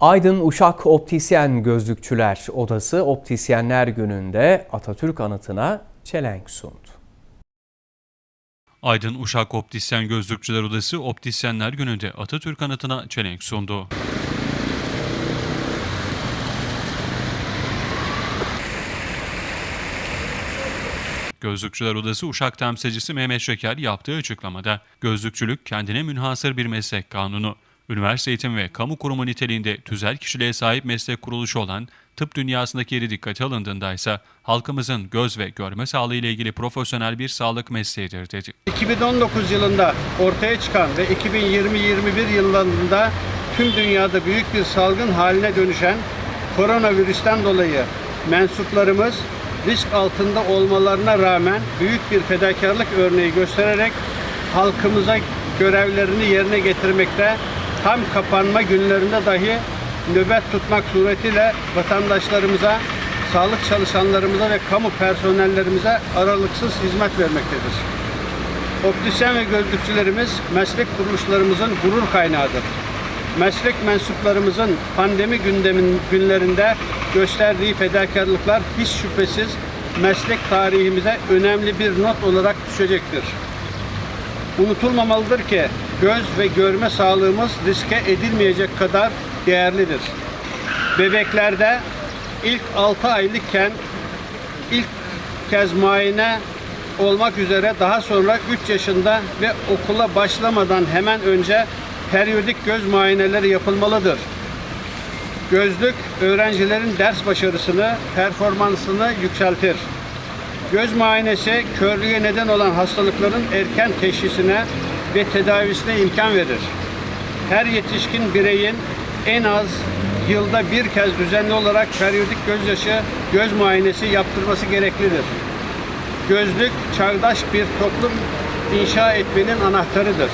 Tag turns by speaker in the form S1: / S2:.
S1: Aydın Uşak Optisyen Gözlükçüler Odası Optisyenler Günü'nde Atatürk anıtına çelenk sundu.
S2: Aydın Uşak Optisyen Gözlükçüler Odası Optisyenler Günü'nde Atatürk anıtına çelenk sundu. Gözlükçüler Odası Uşak temsilcisi Mehmet Şeker yaptığı açıklamada gözlükçülük kendine münhasır bir meslek kanunu. Üniversite eğitim ve kamu kurumu niteliğinde tüzel kişiliğe sahip meslek kuruluşu olan tıp dünyasındaki yeri dikkate alındığında ise halkımızın göz ve görme sağlığı ile ilgili profesyonel bir sağlık mesleğidir dedi.
S3: 2019 yılında ortaya çıkan ve 2020-21 yıllarında tüm dünyada büyük bir salgın haline dönüşen koronavirüsten dolayı mensuplarımız risk altında olmalarına rağmen büyük bir fedakarlık örneği göstererek halkımıza görevlerini yerine getirmekte tam kapanma günlerinde dahi nöbet tutmak suretiyle vatandaşlarımıza, sağlık çalışanlarımıza ve kamu personellerimize aralıksız hizmet vermektedir. Optisyen ve gözlükçülerimiz meslek kuruluşlarımızın gurur kaynağıdır. Meslek mensuplarımızın pandemi gündemin günlerinde gösterdiği fedakarlıklar hiç şüphesiz meslek tarihimize önemli bir not olarak düşecektir. Unutulmamalıdır ki göz ve görme sağlığımız riske edilmeyecek kadar değerlidir. Bebeklerde ilk 6 aylıkken ilk kez muayene olmak üzere daha sonra 3 yaşında ve okula başlamadan hemen önce periyodik göz muayeneleri yapılmalıdır. Gözlük öğrencilerin ders başarısını, performansını yükseltir. Göz muayenesi körlüğe neden olan hastalıkların erken teşhisine ve tedavisine imkan verir. Her yetişkin bireyin en az yılda bir kez düzenli olarak periyodik gözyaşı göz muayenesi yaptırması gereklidir. Gözlük çağdaş bir toplum inşa etmenin anahtarıdır.